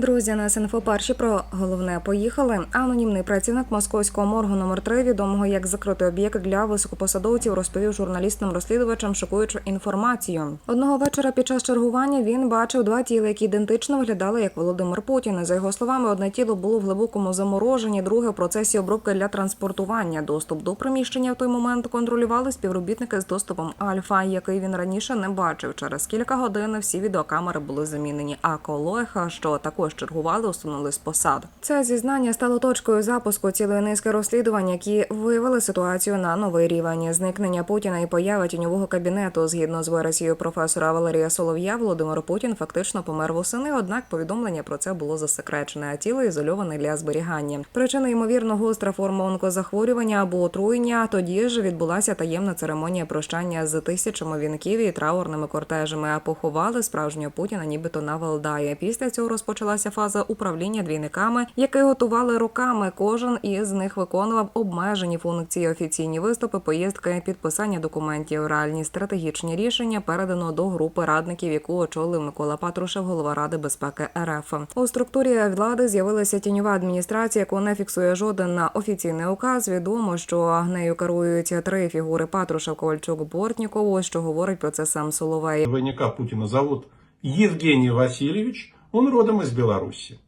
Друзі, на СНФО перші про головне поїхали. Анонімний працівник московського моргу номер 3 відомого як закритий об'єкт для високопосадовців, розповів журналістам-розслідувачам шокуючу інформацію. Одного вечора під час чергування він бачив два тіла, які ідентично виглядали як Володимир Путін. За його словами, одне тіло було в глибокому замороженні, друге в процесі обробки для транспортування. Доступ до приміщення в той момент контролювали співробітники з доступом Альфа, який він раніше не бачив. Через кілька годин всі відеокамери були замінені. А колега, що також чергували, усунули з посад. Це зізнання стало точкою запуску цілої низки розслідувань, які виявили ситуацію на новий рівень. Зникнення Путіна і поява тіньового кабінету. Згідно з версією професора Валерія Солов'я, Володимир Путін фактично помер восени. Однак повідомлення про це було засекречене, а тіло ізольоване для зберігання. Причина ймовірно гостра форма онкозахворювання або отруєння. Тоді ж відбулася таємна церемонія прощання з тисячами вінків і траурними кортежами. А поховали справжнього Путіна, нібито на Валдаї. Після цього розпочалася фаза управління двійниками, які готували роками. Кожен із них виконував обмежені функції, офіційні виступи, поїздки, підписання документів, реальні стратегічні рішення передано до групи радників, яку очолив Микола Патрушев, голова ради безпеки РФ. У структурі влади з'явилася тіньова адміністрація, яку не фіксує жоден на офіційний указ. Відомо, що нею керують три фігури Патрушев, Ковальчук, Бортніков. Ось що говорить про це сам Соловей. Двойника Путина зовут Евгений Васильевич. Он родом из Беларуси.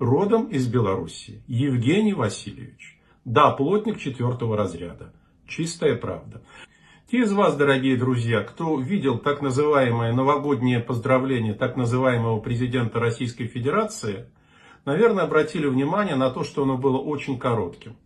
Родом из Беларуси. Евгений Васильевич. Да, плотник четвертого разряда. Чистая правда. Те из вас, дорогие друзья, кто видел так называемое новогоднее поздравление так называемого президента Российской Федерации, наверное, обратили внимание на то, что оно было очень коротким.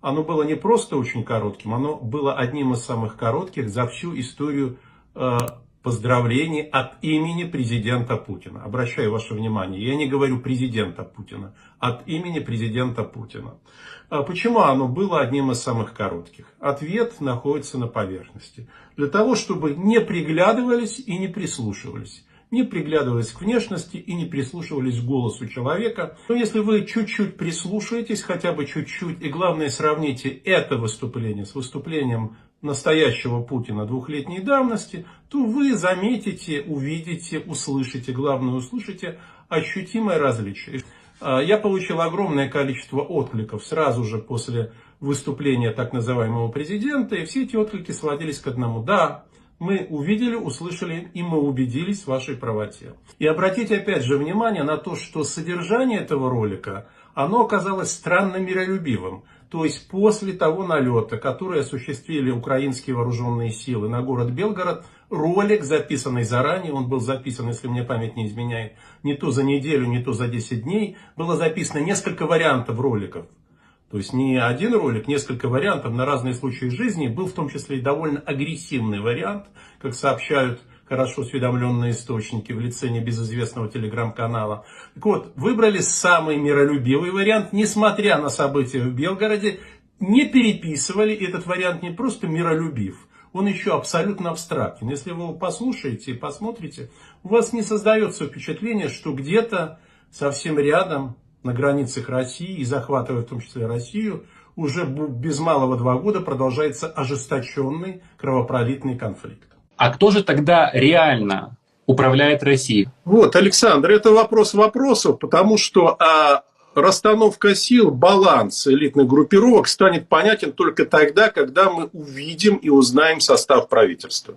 Оно было не просто очень коротким, оно было одним из самых коротких за всю историю э, поздравлений от имени президента Путина. Обращаю ваше внимание, я не говорю президента Путина, от имени президента Путина. А Почему оно было одним из самых коротких? Ответ находится на поверхности. Для того, чтобы не приглядывались и не прислушивались не приглядывались к внешности и не прислушивались к голосу человека. Но если вы чуть-чуть прислушаетесь, хотя бы чуть-чуть, и главное сравните это выступление с выступлением настоящего Путина двухлетней давности, то вы заметите, увидите, услышите, главное услышите ощутимое различие. А, Я получил огромное количество откликов сразу же после выступления так называемого президента, и все эти отклики сводились к одному. Да, мы увидели, услышали и мы убедились в вашей правоте. И обратите опять же внимание на то, что содержание этого ролика, оно оказалось странно миролюбивым. То есть после того налета, который осуществили украинские вооруженные силы на город Белгород, ролик, записанный заранее, он был записан, если мне память не изменяет, не то за неделю, не то за 10 дней, было записано несколько вариантов роликов. То есть не один ролик, несколько вариантов на разные случаи жизни. Был в том числе и довольно агрессивный вариант, как сообщают хорошо осведомленные источники в лице небезызвестного телеграм-канала. Так вот, выбрали самый миролюбивый вариант, несмотря на события в Белгороде, не переписывали. Этот вариант не просто миролюбив, он еще абсолютно абстрактен. Если вы его послушаете и посмотрите, у вас не создается впечатление, что где-то совсем рядом на границах России и захватывая в том числе Россию, уже без малого два года продолжается ожесточенный кровопролитный конфликт. А кто же тогда реально управляет Россией? Вот, Александр, это вопрос вопросов, потому что а, расстановка сил, баланс элитных группировок станет понятен только тогда, когда мы увидим и узнаем состав правительства.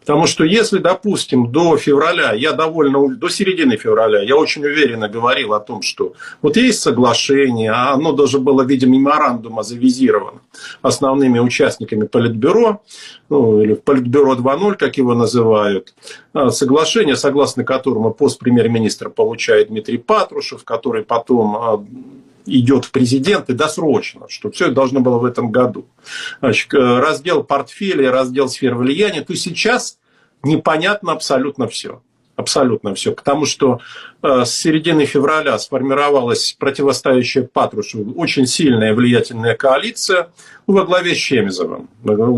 Потому что если, допустим, до февраля, я довольно, до середины февраля, я очень уверенно говорил о том, что вот есть соглашение, а оно даже было в виде меморандума завизировано основными участниками Политбюро, ну, или Политбюро 2.0, как его называют, А, соглашение, согласно которому пост премьер-министра получает Дмитрий Патрушев, который потом а, идет в президенты досрочно, что все должно было в этом году. Значит, э, раздел портфеля, раздел сфер влияния, то сейчас непонятно абсолютно все. Абсолютно все. Потому что э, с середины февраля сформировалась противостоящая Патрушеву очень сильная влиятельная коалиция во главе с Чемизовым.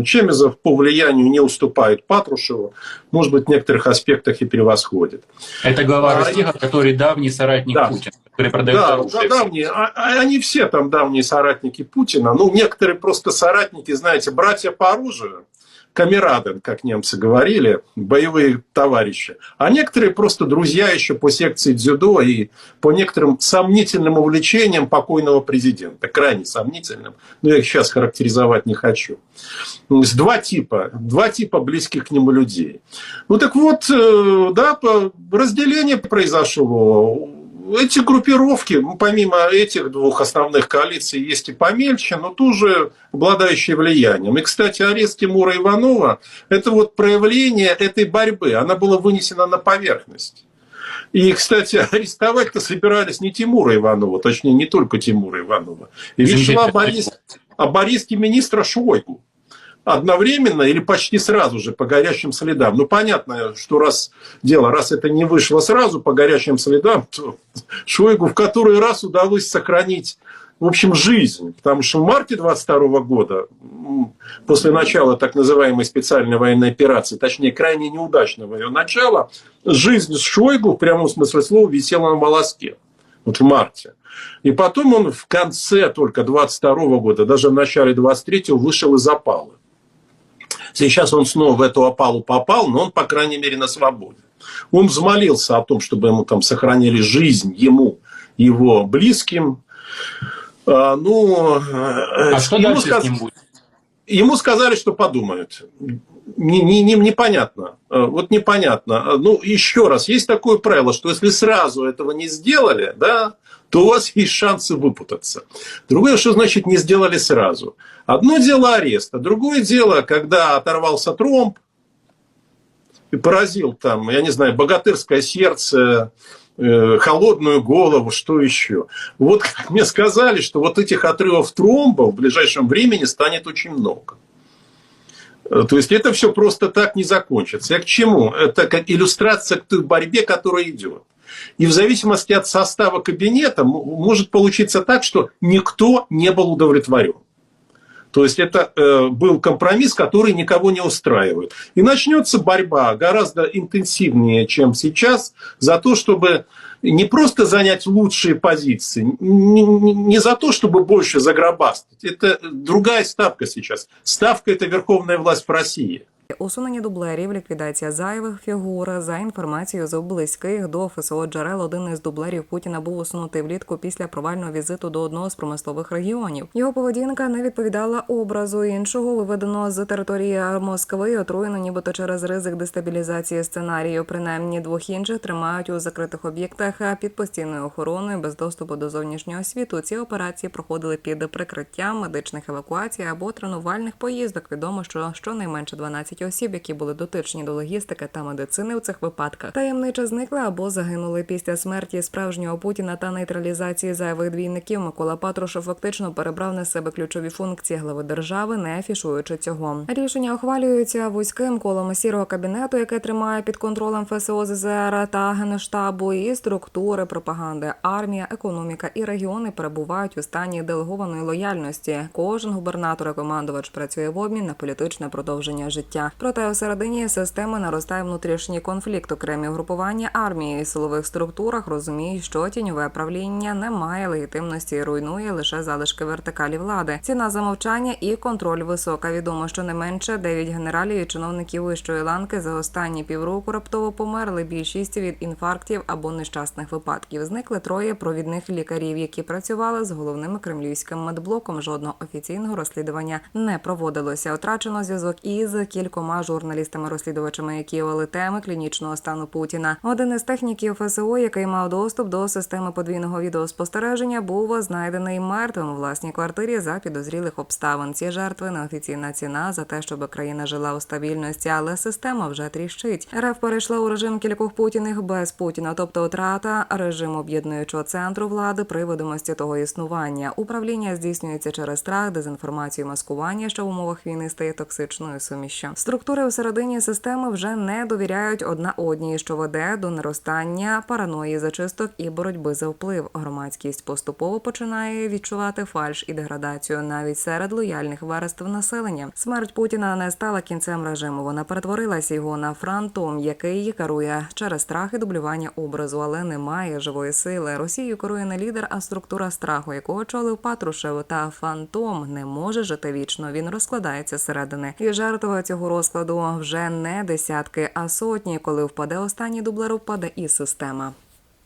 Чемизов по влиянию не уступает Патрушеву, может быть, в некоторых аспектах и превосходит. Это глава А, Ростеха, который давний соратник Да. Путина, который продает Да, оружие. да, давние, а- а они все там давние соратники Путина. Ну, некоторые просто соратники, знаете, братья по оружию. Камераден, как немцы говорили, боевые товарищи, а некоторые просто друзья еще по секции дзюдо и по некоторым сомнительным увлечениям покойного президента, крайне сомнительным, но я их сейчас характеризовать не хочу. Есть два типа, два типа близких к нему людей. Ну так вот, э, да, разделение произошло. Эти группировки, ну, помимо этих двух основных коалиций, есть и помельче, но тоже обладающие влиянием. И, кстати, арест Тимура Иванова – это вот проявление этой борьбы. Она была вынесена на поверхность. И, кстати, арестовать-то собирались не Тимура Иванова, точнее, не только Тимура Иванова. И речь шла об аресте, об аресте министра Шойгу. Одновременно или почти сразу же по горячим следам. Ну, понятно, что раз дело, раз это не вышло сразу по горячим следам, то Шойгу в который раз удалось сохранить в общем, жизнь. Потому что в марте 22 года, после начала так называемой специальной военной операции, точнее, крайне неудачного ее начала, жизнь Шойгу в прямом смысле слова висела на волоске. Вот в марте. И потом он в конце только 22 года, даже в начале 23 вышел из опалы. Сейчас он снова в эту опалу попал, но он, по крайней мере, на свободе. Он взмолился о том, чтобы ему там сохранили жизнь, ему, его близким. А, ну, э, А что ему дальше сказ- с ним будет? Ему сказали, что подумают. Не, не, не- непонятно. Э, Вот непонятно. Э, Ну, еще раз, есть такое правило, что если сразу этого не сделали, да, то у вас есть шансы выпутаться. Другое, что значит не сделали сразу. Одно дело ареста, другое дело, когда оторвался тромб и поразил там, я не знаю, богатырское сердце, э, холодную голову, что еще. Вот мне сказали, что вот этих отрывов тромба в ближайшем времени станет очень много. Э, То есть это все просто так не закончится. Я к чему? Это как иллюстрация к той борьбе, которая идет. И в зависимости от состава кабинета может получиться так, что никто не был удовлетворен. То есть это э, был компромисс, который никого не устраивает. И начнется борьба гораздо интенсивнее, чем сейчас, за то, чтобы не просто занять лучшие позиции, не, за то, чтобы больше загробастать. Это другая ставка сейчас. Ставка – это верховная власть в России. Усунення дублерів, ліквідація зайвих фігур. За інформацією з близьких до ФСО джерел, один із дублерів Путіна був усунутий влітку після провального візиту до одного з промислових регіонів. Його поведінка не відповідала образу іншого, виведеного з території Москви, отруєно, нібито через ризик дестабілізації сценарію. Принаймні двох інших тримають у закритих об'єктах під постійною охороною без доступу до зовнішнього світу. Ці операції проходили під прикриттям медичних евакуацій або тренувальних поїздок. Відомо, що щонайменше 12 осіб, які були дотичні до логістики та медицини у цих випадках, таємниче зникли або загинули після смерті справжнього Путіна та нейтралізації зайвих двійників. Микола Патрушев фактично перебрав на себе ключові функції глави держави, не афішуючи цього. Рішення ухвалюються вузьким колом сірого кабінету, яке тримає під контролем ФСО ЗЗР та генштабу і структури пропаганди. Армія, економіка і регіони перебувають у стані делегованої лояльності. Кожен губернатор і командувач працює в обмін на політичне продовження життя. Проте всередині системи наростає внутрішній конфлікт. Окремі групування армії і силових структурах розуміють, що тіньове правління не має легітимності і руйнує лише залишки вертикалі влади. Ціна за мовчання і контроль висока. Відомо, що не менше 9 генералів і чиновників вищої ланки за останні півроку раптово померли. Більшість від інфарктів або нещасних випадків. Зникли троє провідних лікарів, які працювали з головним кремлівським медблоком. Жодного офіційного розслідування не проводилося. Отрачено зв'язок із кількома журналістами-розслідувачами, які вели теми клінічного стану Путіна. Один із техніків ФСО, який мав доступ до системи подвійного відеоспостереження, був знайдений мертвим у власній квартирі за підозрілих обставин. Ці жертви неофіційна ціна за те, щоб країна жила у стабільності, але система вже тріщить. РФ перейшла у режим кількох путіних без Путіна, тобто втрата режиму об'єднуючого центру влади при видимості того існування. Управління здійснюється через страх, дезінформацію, маскування, що в умовах війни стає токсичною сумішчю. Структури всередині системи вже не довіряють одна одній, що веде до наростання параної зачисток і боротьби за вплив. Громадськість поступово починає відчувати фальш і деградацію навіть серед лояльних верств населення. Смерть Путіна не стала кінцем режиму. Вона перетворилася його на франтом, який керує через страх і дублювання образу, але немає живої сили. Росію керує не лідер, а структура страху, яку очолив Патрушев. Та фантом не може жити вічно. Він розкладається зсередини. І жертва цього розкладу вже не десятки, а сотні. Коли впаде останній дублер, впаде і система.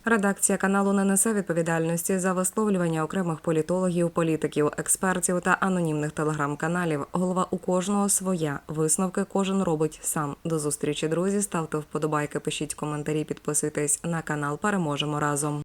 Редакція каналу не несе відповідальності за висловлювання окремих політологів, політиків, експертів та анонімних телеграм-каналів. Голова у кожного своя. Висновки кожен робить сам. До зустрічі, друзі. Ставте вподобайки, пишіть коментарі, підписуйтесь на канал. Переможемо разом.